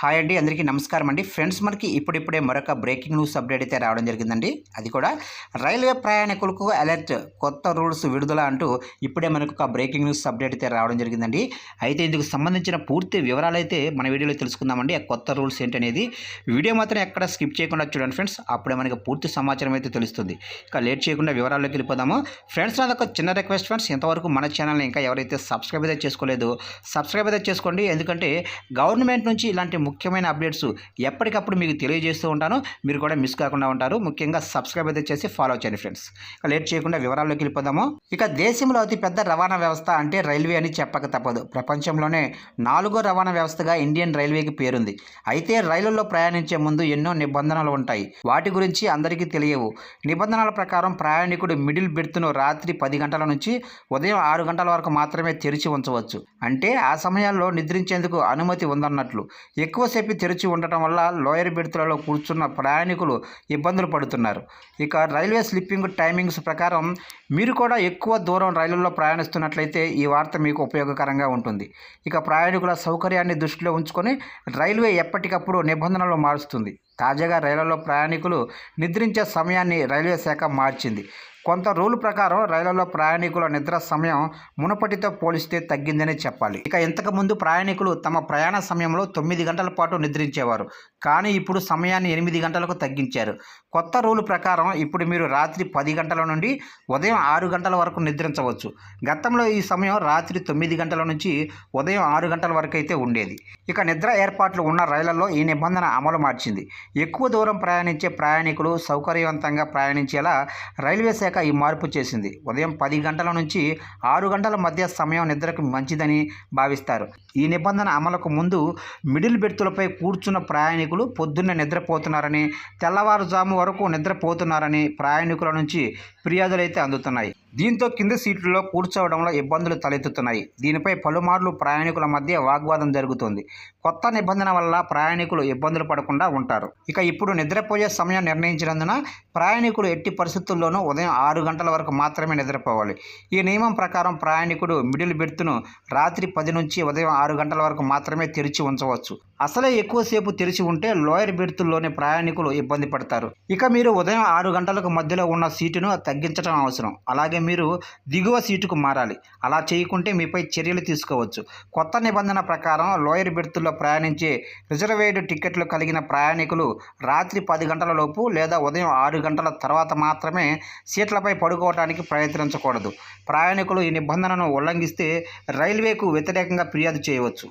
Hi అండి అందరికీ నమస్కారం అండి. ఫ్రెండ్స్ మనకి ఇప్పుడిప్పుడే మరొక బ్రేకింగ్ న్యూస్ అప్డేట్ అయితే రావడం జరిగిందండి. అది కూడా రైల్వే ప్రయాణికులకు అలర్ట్ కొత్త రూల్స్ విడుదల అంటూ ఇప్పుడే మనకు ఒక బ్రేకింగ్ న్యూస్ అప్డేట్ అయితే రావడం జరిగిందండి. అయితే ఇందుకు సంబంధించిన పూర్తి వివరాలు అయితే మన వీడియోలో తెలుసుకుందామండి. ఆ కొత్త రూల్స్ ఏంటనేది వీడియో మాత్రం ఎక్కడ స్కిప్ చేయకుండా చూడండి ఫ్రెండ్స్. అప్పుడే మనకి పూర్తి సమాచారం అయితే తెలుస్తుంది. ఇక లేట్ చేయకుండా వివరాల్లోకి వెళ్ళిపోదాము. ఫ్రెండ్స్ నాది ఒక చిన్న రిక్వెస్ట్ ఫ్రెండ్స్. ఇంతవరకు మన ఛానల్ని ఇంకా ఎవరైతే సబ్స్క్రైబ్ అయితే చేసుకోలేదు సబ్స్క్రైబ్ అయితే చేసుకోండి. ఎందుకంటే గవర్నమెంట్ నుంచి ఇలాంటి ముఖ్యమైన అప్డేట్స్ ఎప్పటికప్పుడు మీకు తెలియజేస్తూ ఉంటాను. మీరు కూడా మిస్ కాకుండా ఉంటారు. ముఖ్యంగా సబ్స్క్రైబ్ అయితే చేసి ఫాలో చేయండి ఫ్రెండ్స్. ఇక లేట్ చేయకుండా వివరాల్లోకి వెళ్ళిపోదాము. ఇక దేశంలో అతిపెద్ద రవాణా వ్యవస్థ అంటే రైల్వే అని చెప్పక తప్పదు. ప్రపంచంలోనే నాలుగో రవాణా వ్యవస్థగా ఇండియన్ రైల్వేకి పేరుంది. అయితే రైలుల్లో ప్రయాణించే ముందు ఎన్నో నిబంధనలు ఉంటాయి. వాటి గురించి అందరికీ తెలియవు. నిబంధనల ప్రకారం ప్రయాణికుడు మిడిల్ బెర్త్ను రాత్రి పది గంటల నుంచి ఉదయం ఆరు గంటల వరకు మాత్రమే తెరిచి ఉంచవచ్చు. అంటే ఆ సమయాల్లో నిద్రించేందుకు అనుమతి ఉందన్నట్లు. ఎక్కువ ఎక్కువసేపు తెరిచి ఉండటం వల్ల లోయర్ బెర్త్లలో కూర్చున్న ప్రయాణికులు ఇబ్బందులు పడుతున్నారు. ఇక రైల్వే స్లిప్పింగ్ టైమింగ్స్ ప్రకారం మీరు కూడా ఎక్కువ దూరం రైలుల్లో ప్రయాణిస్తున్నట్లయితే ఈ వార్త మీకు ఉపయోగకరంగా ఉంటుంది. ఇక ప్రయాణికుల సౌకర్యాన్ని దృష్టిలో ఉంచుకొని రైల్వే ఎప్పటికప్పుడు నిబంధనలు మారుస్తుంది. తాజాగా రైళ్ళలో ప్రయాణికులు నిద్రించే సమయాన్ని రైల్వే శాఖ మార్చింది. కొంత రూల్ ప్రకారం రైళ్ళలో ప్రయాణికుల నిద్ర సమయం మునుపటితో పోలిస్తే తగ్గిందని చెప్పాలి. ఇక ఇంతకుముందు ప్రయాణికులు తమ ప్రయాణ సమయంలో తొమ్మిది గంటల పాటు నిద్రించేవారు. కానీ ఇప్పుడు సమయాన్ని ఎనిమిది గంటలకు తగ్గించారు. కొత్త రూల్ ప్రకారం ఇప్పుడు మీరు రాత్రి పది గంటల నుండి ఉదయం ఆరు గంటల వరకు నిద్రించవచ్చు. గతంలో ఈ సమయం రాత్రి తొమ్మిది గంటల నుంచి ఉదయం ఆరు గంటల వరకు అయితే ఉండేది. ఇక నిద్ర ఏర్పాట్లు ఉన్న రైళ్ళలో ఈ నిబంధన అమలు మార్చింది. ఎక్కువ దూరం ప్రయాణించే ప్రయాణికులు సౌకర్యవంతంగా ప్రయాణించేలా రైల్వే శాఖ ఈ మార్పు చేసింది. ఉదయం పది గంటల నుంచి ఆరు గంటల మధ్య సమయం నిద్రకు మంచిదని భావిస్తారు. ఈ నిబంధన అమలుకు ముందు మిడిల్ బెర్తులపై కూర్చున్న ప్రయాణికులు పొద్దున్నే నిద్రపోతున్నారని తెల్లవారుజాము వరకు నిద్రపోతున్నారని ప్రయాణికుల నుంచి ఫిర్యాదులైతే అందుతున్నాయి. దీంతో కింది సీట్లలో కూర్చోవడంలో ఇబ్బందులు తలెత్తుతున్నాయి. దీనిపై పలుమార్లు ప్రయాణికుల మధ్య వాగ్వాదం జరుగుతోంది. కొత్త నిబంధన వల్ల ప్రయాణికులు ఇబ్బందులు పడకుండా ఉంటారు. ఇక ఇప్పుడు నిద్రపోయే సమయం నిర్ణయించినందున ప్రయాణికులు ఎట్టి పరిస్థితుల్లోనూ ఉదయం ఆరు గంటల వరకు మాత్రమే నిద్రపోవాలి. ఈ నియమం ప్రకారం ప్రయాణికుడు మిడిల్ బెర్త్ను రాత్రి పది నుంచి ఉదయం ఆరు గంటల వరకు మాత్రమే తెరిచి ఉంచవచ్చు. అసలే ఎక్కువసేపు తెరిచి ఉంటే లోయర్ బెర్తుల్లోని ప్రయాణికులు ఇబ్బంది పడతారు. ఇక మీరు ఉదయం ఆరు గంటలకు మధ్యలో ఉన్న సీటును తగ్గించడం అవసరం. అలాగే మీరు దిగువ సీటుకు మారాలి. అలా చేయకుంటే మీపై చర్యలు తీసుకోవచ్చు. కొత్త నిబంధన ప్రకారం లోయర్ బెర్తుల్లో ప్రయాణించే రిజర్వేడ్ టికెట్లు కలిగిన ప్రయాణికులు రాత్రి పది గంటల లోపు లేదా ఉదయం ఆరు గంటల తర్వాత మాత్రమే సీట్లపై పడుకోవడానికి ప్రయత్నించకూడదు. ప్రయాణికులు ఈ నిబంధనను ఉల్లంఘిస్తే రైల్వేకు వ్యతిరేకంగా ఫిర్యాదు చేయవచ్చు.